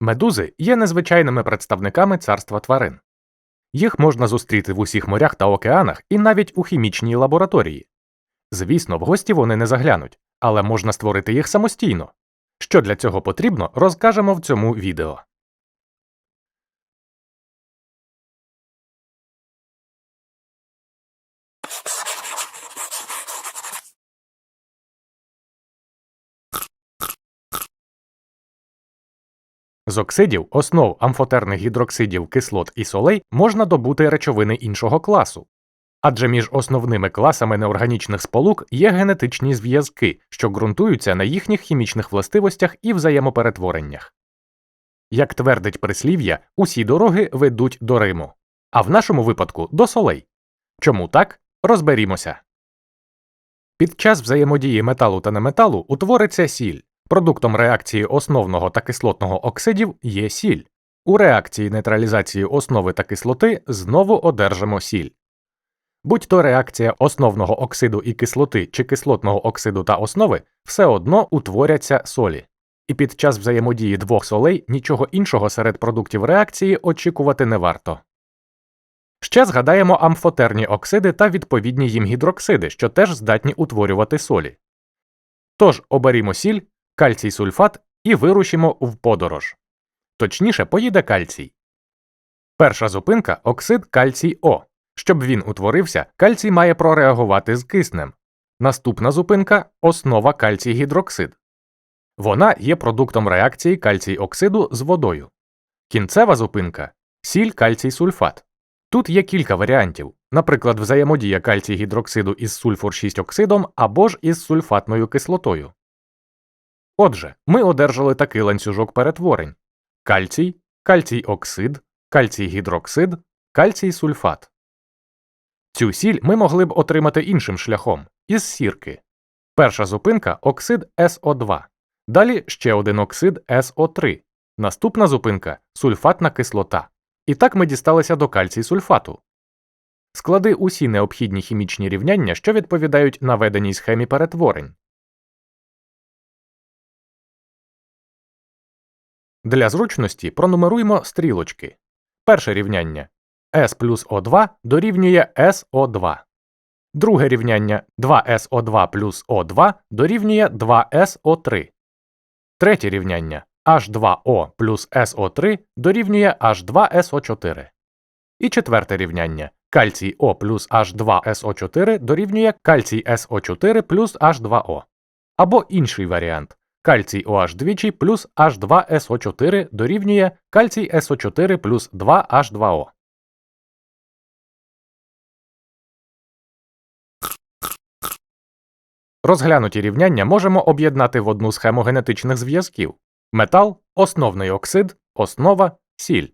Медузи є незвичайними представниками царства тварин. Їх можна зустріти в усіх морях та океанах і навіть у хімічній лабораторії. Звісно, в гості вони не заглянуть, але можна створити їх самостійно. Що для цього потрібно, розкажемо в цьому відео. З оксидів, основ амфотерних гідроксидів, кислот і солей можна добути речовини іншого класу. Адже між основними класами неорганічних сполук є генетичні зв'язки, що ґрунтуються на їхніх хімічних властивостях і взаємоперетвореннях. Як твердить прислів'я, усі дороги ведуть до Риму, а в нашому випадку до солей. Чому так? Розберімося. Під час взаємодії металу та неметалу утвориться сіль. Продуктом реакції основного та кислотного оксидів є сіль. У реакції нейтралізації основи та кислоти знову одержимо сіль. Будь то реакція основного оксиду і кислоти чи кислотного оксиду та основи все одно утворяться солі. І під час взаємодії двох солей нічого іншого серед продуктів реакції очікувати не варто. Ще згадаємо амфотерні оксиди та відповідні їм гідроксиди, що теж здатні утворювати солі. Тож оберімо сіль, кальцій сульфат і вирушимо в подорож. Точніше, поїде кальцій. Перша зупинка оксид кальцій О. Щоб він утворився, кальцій має прореагувати з киснем. Наступна зупинка основа кальцій гідроксид. Вона є продуктом реакції кальцій оксиду з водою. Кінцева зупинка сіль кальцій сульфат. Тут є кілька варіантів, наприклад, взаємодія кальцій гідроксиду із сульфур 6 оксидом або ж із сульфатною кислотою. Отже, ми одержали такий ланцюжок перетворень кальцій, кальцій оксид, кальцій гідроксид, кальцій сульфат. Цю сіль ми могли б отримати іншим шляхом із сірки. Перша зупинка оксид СО2, далі ще один оксид СО3, наступна зупинка сульфатна кислота. І так ми дісталися до кальцій сульфату. Склади усі необхідні хімічні рівняння, що відповідають наведеній схемі перетворень. Для зручності пронумеруємо стрілочки. Перше рівняння S плюс O2 дорівнює SO2. Друге рівняння 2SO2 плюс O2 дорівнює 2SO3. Третє рівняння H2O плюс SO3 дорівнює H2SO4. І четверте рівняння кальцій О плюс H2SO4 дорівнює кальцій SO4 плюс H2O. Або інший варіант кальцій OH двічі плюс H2SO4 дорівнює кальцій SO4 плюс 2H2O. Розглянуті рівняння можемо об'єднати в одну схему генетичних зв'язків метал, основний оксид, основа, сіль,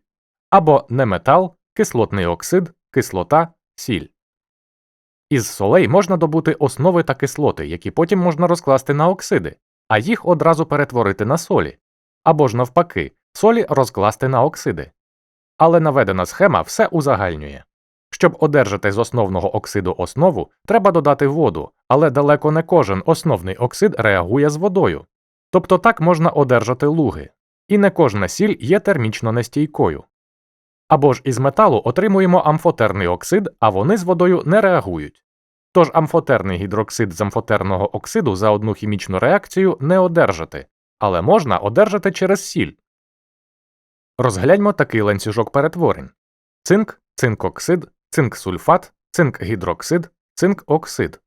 або неметал, кислотний оксид, кислота, сіль. Із солей можна добути основи та кислоти, які потім можна розкласти на оксиди, а їх одразу перетворити на солі, або ж навпаки, солі розкласти на оксиди. Але наведена схема все узагальнює. Щоб одержати з основного оксиду основу, треба додати воду, але далеко не кожен основний оксид реагує з водою. Тобто так можна одержати луги, і не кожна сіль є термічно нестійкою. Або ж із металу отримуємо амфотерний оксид, а вони з водою не реагують. Тож амфотерний гідроксид з амфотерного оксиду за одну хімічну реакцію не одержати, але можна одержати через сіль. Розгляньмо такий ланцюжок перетворень цинк, цинкоксид, цинк-сульфат, цинк-гідроксид, цинк-оксид.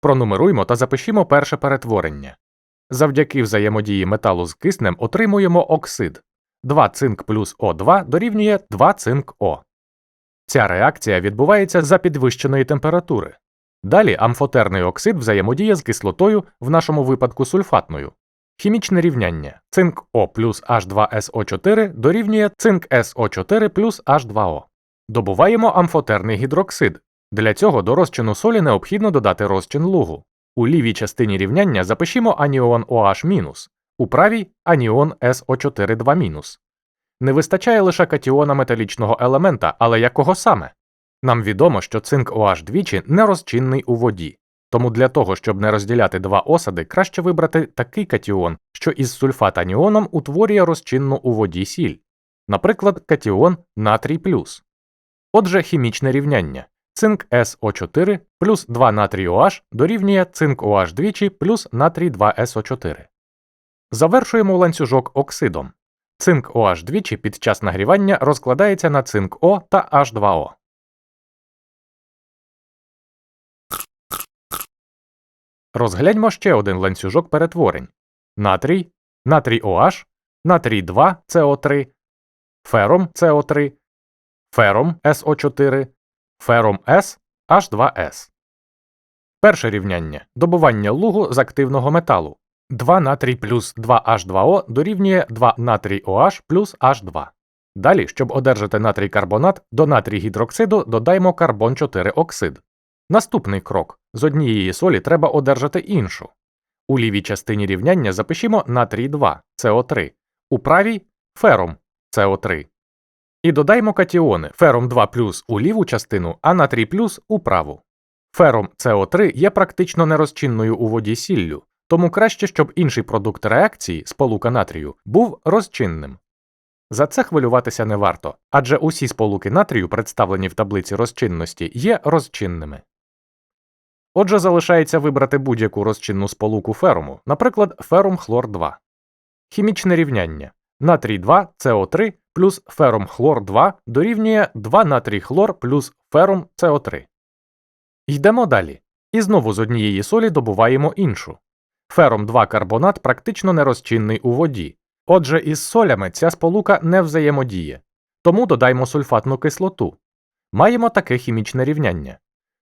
Пронумеруймо та запишімо перше перетворення. Завдяки взаємодії металу з киснем отримуємо оксид 2 цинк плюс О2 дорівнює 2 цинк О. Ця реакція відбувається за підвищеної температури. Далі амфотерний оксид взаємодіє з кислотою, в нашому випадку сульфатною. Хімічне рівняння цинк О плюс H2SO4 дорівнює цинк СО4 плюс H2O. Добуваємо амфотерний гідроксид. Для цього до розчину солі необхідно додати розчин лугу. У лівій частині рівняння запишімо аніон OH-, у правій аніон SO4 2-. Не вистачає лише катіона металічного елемента, але якого саме? Нам відомо, що цинк OH двічі нерозчинний у воді. Тому для того, щоб не розділяти два осади, краще вибрати такий катіон, що із сульфатаніоном утворює розчинну у воді сіль, наприклад, катіон натрій. Отже, хімічне рівняння. Цинк СО4 плюс 2 натрій OH дорівнює цинк OH двічі плюс натрій 2СО4. Завершуємо ланцюжок оксидом. Цинк OH двічі під час нагрівання розкладається на цинк О та H2O. Розгляньмо ще один ланцюжок перетворень: натрій, натрій OH, натрій 2 СО3, фером СО3, фером СО4, фером С H2S. Перше рівняння добування лугу з активного металу. 2 натрій плюс 2H2O дорівнює 2 натрій OH плюс H2. Далі, щоб одержати натрій карбонат, до натрій гідроксиду додаємо карбон 4 оксид. Наступний крок з однієї солі треба одержати іншу. У лівій частині рівняння запишімо натрій 2 СО3, у правій фером СО3. І додаємо катіони фером 2 плюс у ліву частину, а натрій плюс у праву. Фером СО3 є практично нерозчинною у воді сіллю, тому краще, щоб інший продукт реакції сполука натрію був розчинним. За це хвилюватися не варто, адже усі сполуки натрію, представлені в таблиці розчинності, є розчинними. Отже, залишається вибрати будь-яку розчинну сполуку феруму, наприклад, ферум хлор 2. Хімічне рівняння натрій 2 СО3 плюс ферум хлор 2 дорівнює 2 натрій хлор плюс ферум СО3. Йдемо далі. І знову з однієї солі добуваємо іншу. Фером 2 карбонат практично нерозчинний у воді. Отже, із солями ця сполука не взаємодіє. Тому додаймо сульфатну кислоту. Маємо таке хімічне рівняння.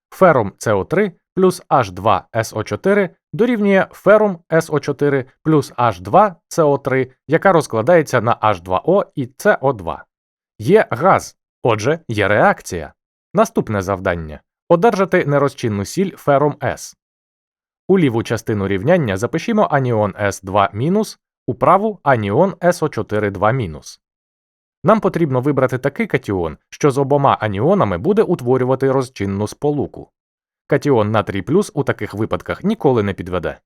Ферум СО3 плюс H2SO4 дорівнює ферум SO4 плюс H2CO3, яка розкладається на H2O і CO2. Є газ, отже, є реакція. Наступне завдання одержати нерозчинну сіль ферум С. У ліву частину рівняння запишімо аніон С2-, у праву аніон СО4-2-. Нам потрібно вибрати такий катіон, що з обома аніонами буде утворювати розчинну сполуку. Катіон натрій плюс у таких випадках ніколи не підведе.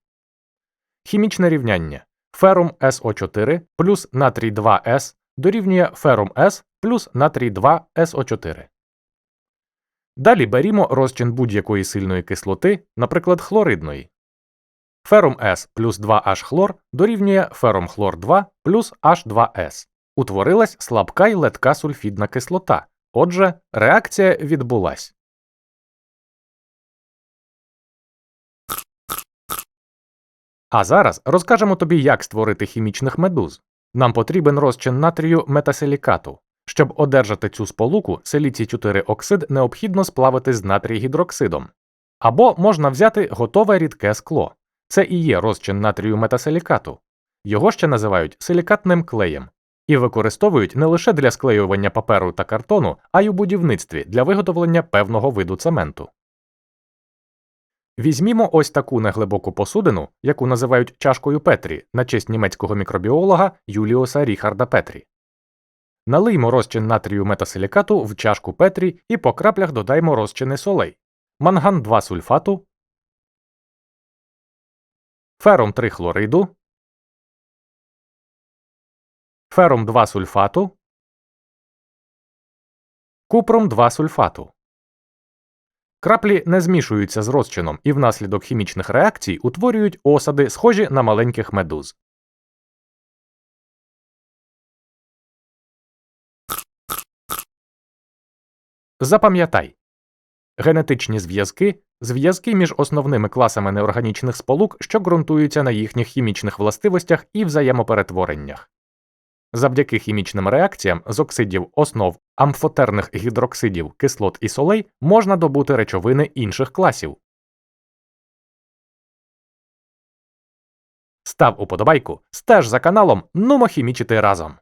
Хімічне рівняння ферум СО4 плюс натрій 2С дорівнює ферум С плюс натрій 2 СО4. Далі берімо розчин будь-якої сильної кислоти, наприклад, хлоридної. Ферум С плюс 2H хлор дорівнює ферум хлор 2 плюс H2S. Утворилась слабка й летка сульфідна кислота. Отже, реакція відбулась. А зараз розкажемо тобі, як створити хімічних медуз. Нам потрібен розчин натрію метасилікату. Щоб одержати цю сполуку, силіцій 4 оксид необхідно сплавити з натрій гідроксидом. Або можна взяти готове рідке скло. Це і є розчин натрію метасилікату. Його ще називають силікатним клеєм і використовують не лише для склеювання паперу та картону, а й у будівництві для виготовлення певного виду цементу. Візьмімо ось таку неглибоку посудину, яку називають чашкою Петрі на честь німецького мікробіолога Юліоса Ріхарда Петрі. Налиймо розчин натрію метасилікату в чашку Петрі і по краплях додаймо розчини солей, манган 2 сульфату, фером 3 хлориду, фером 2 сульфату, купром 2 сульфату. Краплі не змішуються з розчином і внаслідок хімічних реакцій утворюють осади, схожі на маленьких медуз. Запам'ятай генетичні зв'язки зв'язки між основними класами неорганічних сполук, що ґрунтуються на їхніх хімічних властивостях і взаємоперетвореннях. Завдяки хімічним реакціям з оксидів основ амфотерних гідроксидів, кислот і солей можна добути речовини інших класів. Став уподобайку, стеж за каналом Нумо хімічити разом.